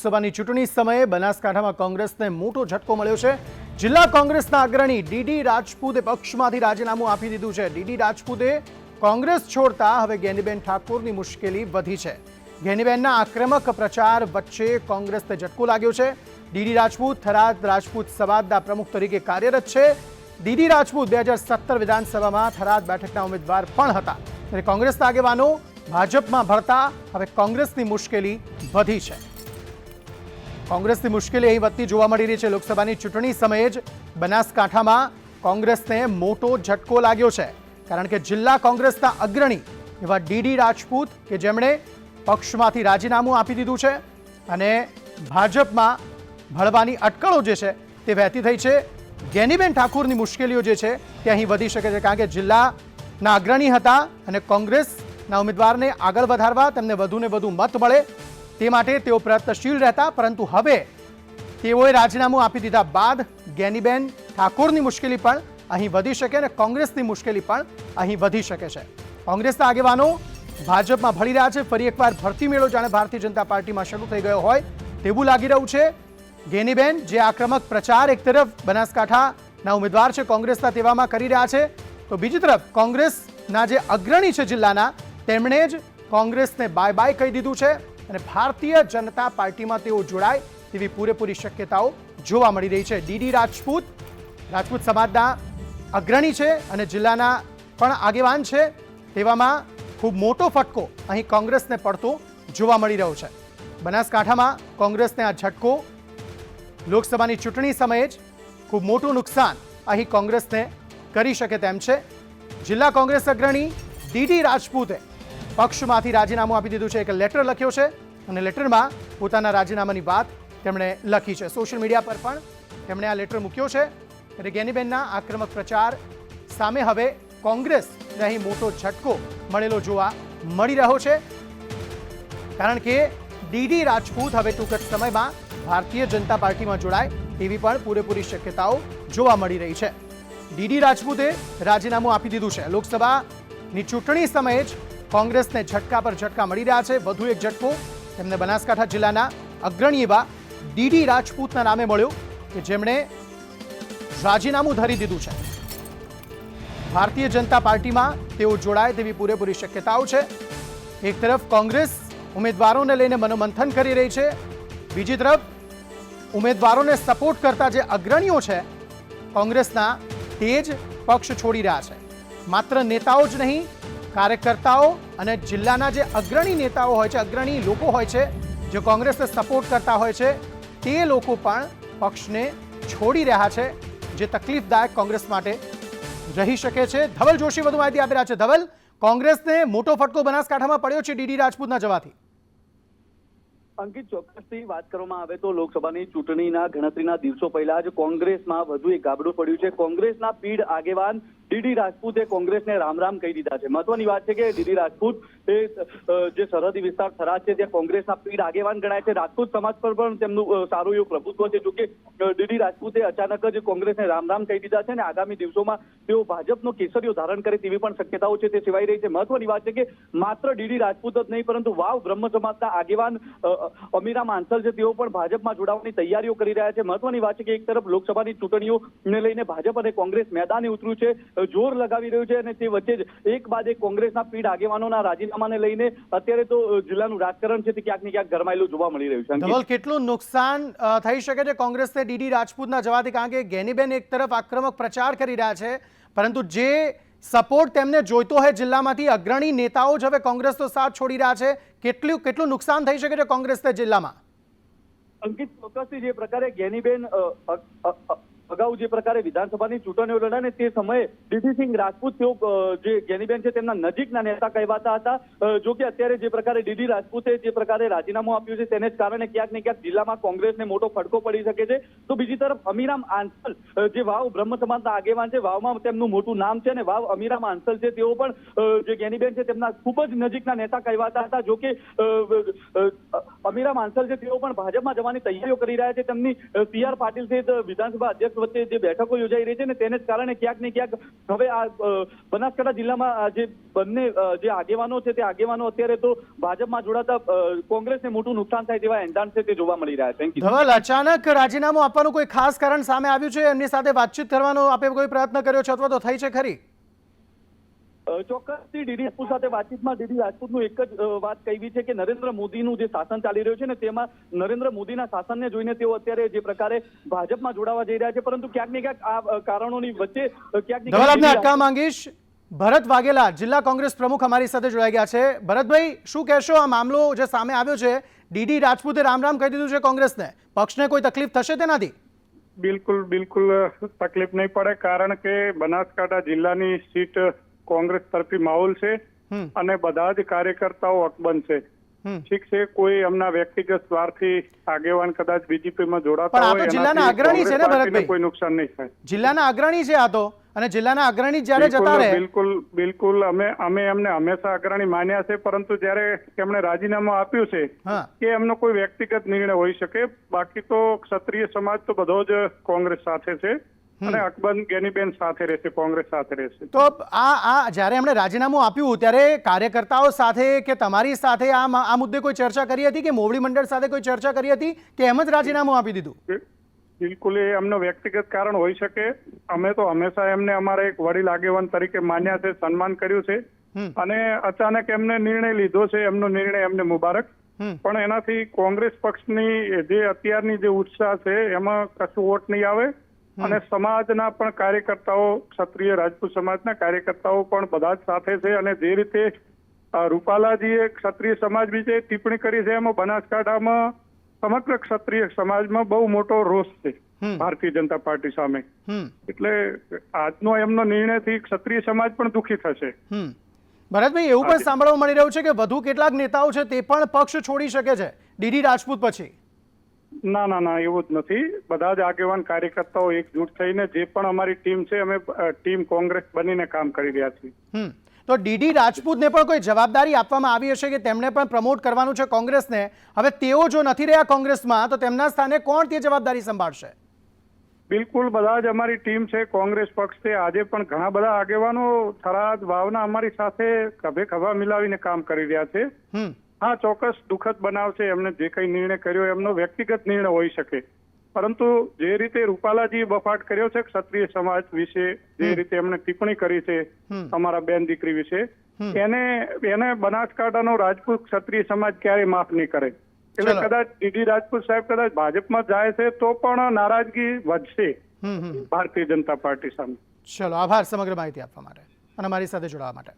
લોકસભાની ચૂંટણી સમયે બનાસકાંઠામાં કોંગ્રેસને મોટો ઝટકો મળ્યો છે. જિલ્લા કોંગ્રેસના અગ્રણી ડીડી રાજપૂતે પક્ષમાંથી રાજીનામું આપી દીધું છે. ડીડી રાજપૂતે કોંગ્રેસ છોડતા હવે ગેનીબેન ઠાકોરની મુશ્કેલી વધી છે. ગેનીબેનના આક્રમક પ્રચાર વચ્ચે કોંગ્રેસને ઝટકો લાગ્યો છે. ડીડી રાજપૂત, થરાદ રાજપૂત સમાજના પ્રમુખ તરીકે કાર્યરત છે. ડીડી રાજપૂત બે હજાર સત્તર વિધાનસભામાં થરાદ બેઠકના ઉમેદવાર પણ હતા. ત્યારે કોંગ્રેસના આગેવાનો ભાજપમાં ભળતા હવે કોંગ્રેસની મુશ્કેલી વધી છે. કોંગ્રેસની મુશ્કેલી અહીં વધતી જોવા મળી રહી છે. લોકસભાની ચૂંટણી સમયે જ બનાસકાંઠામાં કોંગ્રેસને મોટો ઝટકો લાગ્યો છે. કારણ કે જિલ્લા કોંગ્રેસના અગ્રણી એવા ડીડી રાજપૂત કે જેમણે પક્ષમાંથી રાજીનામું આપી દીધું છે અને ભાજપમાં ભળવાની અટકળો જે છે તે વહેતી થઈ છે. ગેનીબેન ઠાકુરની મુશ્કેલીઓ જે છે તે અહીં વધી શકે છે. કારણ કે જિલ્લાના અગ્રણી હતા અને કોંગ્રેસના ઉમેદવારને આગળ વધારવા તેમને વધુને વધુ મત મળે. તે માટે તેઓ પ્રયત્નશીલ રહેતા, પરંતુ હવે તેઓએ રાજીનામું આપી દીધા બાદ ગેનીબેન ઠાકોરની મુશ્કેલી પણ અહીં વધી શકે અને કોંગ્રેસની મુશ્કેલી પણ અહીં વધી શકે છે. કોંગ્રેસના આગેવાનો ભાજપમાં ભળી રહ્યા છે. ફરી એકવાર ભરતી મેળો જાણે ભારતીય જનતા પાર્ટીમાં શરૂ થઈ ગયો હોય તેવું લાગી રહ્યું છે. ગેનીબેન જે આક્રમક પ્રચાર એક તરફ બનાસકાંઠાના ઉમેદવાર છે, કોંગ્રેસના તેવામાં કરી રહ્યા છે. તો બીજી તરફ કોંગ્રેસના જે અગ્રણી છે જિલ્લાના, તેમણે જ કોંગ્રેસને બાય બાય કહી દીધું છે. અને ભારતીય જનતા પાર્ટીમાં તેઓ જોડાય તેવી પૂરેપૂરી શક્યતાઓ જોવા મળી રહી છે. ડીડી રાજપૂત રાજપૂત સમાજના અગ્રણી છે અને જિલ્લાના પણ આગેવાન છે. તેવામાં ખૂબ મોટો ફટકો અહીં કોંગ્રેસને પડતો જોવા મળી રહ્યો છે. બનાસકાંઠામાં કોંગ્રેસને આ ઝટકો, લોકસભાની ચૂંટણી સમયે જ ખૂબ મોટું નુકસાન અહીં કોંગ્રેસને કરી શકે તેમ છે. જિલ્લા કોંગ્રેસ અગ્રણી ડીડી રાજપૂતે પક્ષમાંથી રાજીનામું આપી દીધું છે, એક લેટર લખ્યો છે અને લેટરમાં પોતાના રાજીનામાની વાત તેમણે લખી છે. સોશિયલ મીડિયા પર પણ તેમણે આ લેટર મૂક્યો છે. એટલે ગેનીબેનના આક્રમક પ્રચાર સામે હવે કોંગ્રેસને અહીં મોટો ઝટકો મળેલો જોવા મળી રહ્યો છે. કારણ કે ડીડી રાજપૂત હવે ટૂંક જ સમયમાં ભારતીય જનતા પાર્ટીમાં જોડાય તેવી પણ પૂરેપૂરી શક્યતાઓ જોવા મળી રહી છે. ડીડી રાજપૂતે રાજીનામું આપી દીધું છે. લોકસભાની ચૂંટણી સમયે જ કોંગ્રેસને ઝટકા પર ઝટકા મળી રહ્યા છે. વધુ એક ઝટકો તેમને બનાસકાંઠા જિલ્લાના અગ્રણી એવા ડીડી રાજપૂતના નામે મળ્યો કે જેમણે રાજીનામું ધરી દીધું છે. ભારતીય જનતા પાર્ટીમાં તેઓ જોડાય તેવી પૂરેપૂરી શક્યતાઓ છે. એક તરફ કોંગ્રેસ ઉમેદવારોને લઈને મનોમંથન કરી રહી છે. બીજી તરફ ઉમેદવારોને સપોર્ટ કરતા જે અગ્રણીઓ છે, કોંગ્રેસના તે જ પક્ષ છોડી રહ્યા છે. માત્ર નેતાઓ જ નહીં કાર્યકર્તાઓ અને જિલ્લાના જે અગ્રણી નેતાઓ હોય છે, અગ્રણી લોકો હોય છે, જે કોંગ્રેસને સપોર્ટ કરતા હોય છે, તે લોકો પણ પક્ષને છોડી રહ્યા છે, જે તકલીફદાયક કોંગ્રેસ માટે રહી શકે છે. ધવલ જોશી વધુ માહિતી આપી રહ્યા છે. ધવલ, કોંગ્રેસને મોટો ફટકો બનાસકાંઠામાં પડ્યો છે ડીડી રાજપૂતના જવાથી. અંકિત ચોક્કસથી વાત કરવામાં આવે તો લોકસભાની ચૂંટણીના ગણતરીના દિવસો પહેલા જ કોંગ્રેસમાં વધુ એક ગાબડું પડ્યું છે. કોંગ્રેસના પીઢ આગેવાન ડીડી રાજપૂતે કોંગ્રેસને રામ રામ કહી દીધા છે. મહત્વની વાત છે કે ડીડી રાજપૂત એ જે સરહદી વિસ્તાર થરાદ છે, ત્યાં કોંગ્રેસના પીઢ આગેવાન ગણાય છે. રાજપૂત સમાજ પર પણ તેમનું સારું એવું પ્રભુત્વ છે. જોકે ડીડી રાજપૂતે અચાનક જ કોંગ્રેસને રામ રામ કહી દીધા છે અને આગામી દિવસોમાં તેઓ ભાજપનો કેસરીઓ ધારણ કરે તેવી પણ શક્યતાઓ છે તે સેવાઈ રહી છે. મહત્વની વાત છે કે માત્ર ડીડી રાજપૂત જ નહીં, પરંતુ વાવ બ્રહ્મ સમાજના આગેવાન અમીરા માંસલ છે, તેઓ પણ ભાજપમાં જોડાવાની તૈયારીઓ કરી રહ્યા છે. મહત્વની વાત છે કે એક તરફ લોકસભાની ચૂંટણીઓને લઈને ભાજપ અને કોંગ્રેસ મેદાને ઉતર્યું છે, જોર લગાવી રહ્યું છે અને તે વચ્ચે જ એક બાદ એક કોંગ્રેસના પીઢ આગેવાનોના રાજીનામાને લઈને અત્યારે તો જિલ્લાનું રાજકારણ છે તે ક્યાંક ને ક્યાંક ગરમાયેલું જોવા મળી રહ્યું છે. કેટલું નુકસાન થઈ શકે છે? કોંગ્રેસને ડીડી રાજપૂતના જવાથી, કારણ કે ગેનીબેન એક તરફ આક્રમક પ્રચાર કરી રહ્યા છે, પરંતુ જે સપોર્ટ તેમને જોઈતો હોય જિલ્લામાંથી. અગ્રણી નેતાઓ જ હવે કોંગ્રેસનો સાથ છોડી રહ્યા છે. કેટલું કેટલું નુકસાન થઈ શકે છે કોંગ્રેસને જિલ્લામાં? અંકિત ચોક્કસથી જે પ્રકારે જ્ઞાનીબેન અગાઉ જે પ્રકારે વિધાનસભાની ચૂંટણીઓ લડ્યા ને તે સમયે ડીડીસિંહ રાજપૂત તેઓ જે જ્ઞાનીબેન છે તેમના નજીકના નેતા કહેવાતા હતા. જો કે અત્યારે જે પ્રકારે ડીડી રાજપૂતે જે પ્રકારે રાજીનામું આપ્યું છે તેને જ કારણે ક્યાંક ને ક્યાંક જિલ્લામાં કોંગ્રેસને મોટો ફટકો પડી શકે છે. તો બીજી તરફ અમીરામ આંસલ જે વાવ બ્રહ્મ સમાજના આગેવાન છે, વાવમાં તેમનું મોટું નામ છે અને વાવ અમીરામ આંસલ છે, તેઓ પણ જે જ્ઞાનીબેન છે તેમના ખૂબ જ નજીકના નેતા કહેવાતા હતા. જો કે અમીરામ આંસલ છે તેઓ પણ ભાજપમાં જવાની તૈયારીઓ કરી રહ્યા છે. તેમની સી આર પાટીલ સહિત વિધાનસભા અધ્યક્ષ વચ્ચે જે બેઠકો યોજાઈ રહી છે ને તેને જ કારણે ક્યાંક ને ક્યાંક હવે આ બનાસકાંઠા જિલ્લામાં જે બંને જે આગેવાનો છે તે આગેવાનો અત્યારે તો ભાજપમાં જોડાતા કોંગ્રેસને મોટું નુકસાન થાય તેવા એંધાણ છે તે જોવા મળી રહ્યા છે. ધવલ, અચાનક રાજીનામું આપવાનું કોઈ ખાસ કારણ સામે આવ્યું છે? એમની સાથે વાતચીત કરવાનો આપે કોઈ પ્રયત્ન કર્યો છે અથવા તો થઈ છે ખરી? ચોક્કસથી ડીડી રાજપૂત સાથે વાતચીતમાં ડીડી રાજપૂતનું એક જ વાત કહી છે કે નરેન્દ્ર મોદીનું જે શાસન ચાલી રહ્યું છે ને તેમાં નરેન્દ્ર મોદીના શાસનને જોઈને તેઓ અત્યારે જે પ્રકારે ભાજપમાં જોડાવા જઈ રહ્યા છે પરંતુ ક્યાંક ને ક્યાંક આ કારણોની વચ્ચે ક્યાંક ધવલ અટકાવવા માંગીશ. ભરત વાઘેલા જિલ્લા કોંગ્રેસ પ્રમુખ અમારી સાથે જોડાઈ ગયા છે. ભરતભાઈ શું કહેશો આ મામલો જે સામે આવ્યો છે? ડીડી રાજપૂતે રામ રામ કહી દીધું છે કોંગ્રેસને. પક્ષને કોઈ તકલીફ થશે તેનાથી? બિલકુલ બિલકુલ તકલીફ નહીં પડે કારણ કે બનાસકાંઠા જિલ્લાની સીટ કોંગ્રેસ તરફી માહોલ છે અને બધા જ કાર્યકર્તાઓ અકબંધ છે. ઠીક છે કોઈ એમના વ્યક્તિગત સ્વાર્થી આગેવાન કદાચ બીજેપીમાં જોડાતા હોય જિલ્લાના અગ્રણી છે ને ભરતભાઈ? કોઈ નુકસાન નહીં થાય. જિલ્લાના અગ્રણી છે આ તો અને જિલ્લાના અગ્રણી જ્યારે જતા રહે બિલકુલ બિલકુલ અમે અમે એમને હંમેશા અગ્રણી માન્યા છે પરંતુ જ્યારે એમણે રાજીનામું આપ્યું છે કે એમનો કોઈ વ્યક્તિગત નિર્ણય હોઈ શકે બાકી તો ક્ષત્રિય સમાજ તો બધો જ કોંગ્રેસ સાથે છે. અને અકબર ગેનીબેન સાથે રહેશે કોંગ્રેસ સાથે રહેશે. તો આ આ જ્યારે એમણે રાજીનામું આપ્યું ત્યારે કાર્યકર્તાઓ સાથે કે તમારી સાથે આ આ મુદ્દે કોઈ ચર્ચા કરી હતી કે મોવડી મંડળ સાથે કોઈ ચર્ચા કરી હતી કે એમ જ રાજીનામું આપી દીધું? બિલકુલ એ એમનો વ્યક્તિગત કારણ હોઈ શકે. અમે તો હંમેશા એમને અમારા એક વડીલ આગેવાન તરીકે માન્યા છે સન્માન કર્યું છે. અને અચાનક એમને નિર્ણય લીધો છે એમનો નિર્ણય એમને મુબારક. પણ એનાથી કોંગ્રેસ પક્ષની જે અત્યારની જે ઉત્સાહ છે એમાં કશું વોટ નહીં આવે. અને સમાજના પણ કાર્યકર્તાઓ ક્ષત્રિય રાજપૂત સમાજના કાર્યકર્તાઓ પણ બધા જ સાથે છે અને જે રીતે રૂપાલાજીએ ક્ષત્રિય સમાજ વિશે ટિપ્પણી કરી છે એમાં બનાસકાંઠામાં સમગ્ર ક્ષત્રિય સમાજમાં બહુ મોટો રોષ છે ભારતીય જનતા પાર્ટી સામે. એટલે આજનો એમનો નિર્ણયથી ક્ષત્રિય સમાજ પણ દુઃખી થશે. ભરતભાઈ એવું પણ સાંભળવા મળી રહ્યું છે કે વધુ કેટલાક નેતાઓ છે તે પણ પક્ષ છોડી શકે છે. ડીડી રાજપૂત પછી. ના ના ના એવું જ નથી. બધા જ આગેવાન કાર્યકર્તાઓ એકજૂટ થઈને જે પણ અમારી ટીમ છે અમે ટીમ કોંગ્રેસ બનીને કામ કરી રહ્યા છીએ. તો ડીડી રાજપૂતને પણ કોઈ જવાબદારી આપવામાં આવી હશે કે તેમણે પણ પ્રમોટ કરવાનું છે કોંગ્રેસને? હવે તેઓ જો નથી રહ્યા કોંગ્રેસમાં તો તેમના સ્થાને કોણ તે જવાબદારી સંભાળશે? બિલકુલ બધા જ અમારી ટીમ છે કોંગ્રેસ પક્ષ છે. આજે પણ ઘણા બધા આગેવાનો થરાદ ભાવના અમારી સાથે ખભે ખભા મિલાવીને કામ કરી રહ્યા છે. હા ચોક્કસ દુઃખદ બનાવ છે. એમને જે કઈ નિર્ણય કર્યો એમનો વ્યક્તિગત નિર્ણય હોઈ શકે. પરંતુ જે રીતે રૂપાલાજી બફાટ કર્યો છે ક્ષત્રિય સમાજ વિશે જે રીતે એમણે ટિપ્પણી કરી છે અમારા બેન દીકરી વિશે એને એને બનાસકાંઠાનો રાજપૂત ક્ષત્રિય સમાજ ક્યારેય માફ નહીં કરે. એટલે કદાચ ડીડી રાજપૂત સાહેબ કદાચ ભાજપમાં જાય છે તો પણ નારાજગી વધશે ભારતીય જનતા પાર્ટી સામે. ચલો આભાર સમગ્ર માહિતી આપવા માટે અને મારી સાથે જોડાવા માટે.